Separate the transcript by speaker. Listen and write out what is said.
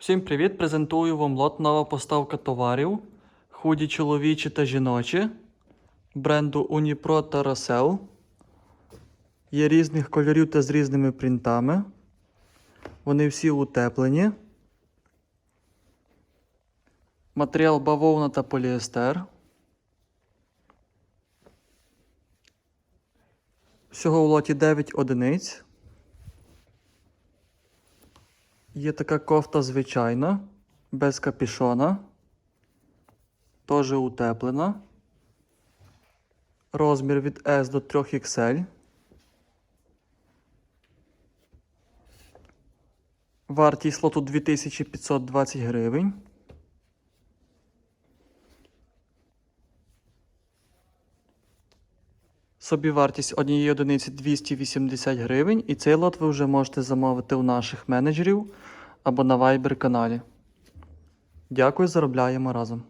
Speaker 1: Всім привіт! Презентую вам лот нова поставка товарів. Худі чоловічі та жіночі. Бренду Unipro та Rosel. Є різних кольорів та з різними принтами. Вони всі утеплені. Матеріал бавовна та поліестер. Всього в лоті 9 одиниць. Є така кофта звичайна, без капішона. Теж утеплена. Розмір від S до 3XL. Вартість лоту 2520 гривень. Собівартість однієї одиниці 280 гривень, і цей лот ви вже можете замовити у наших менеджерів або на Viber каналі. Дякую, заробляємо разом.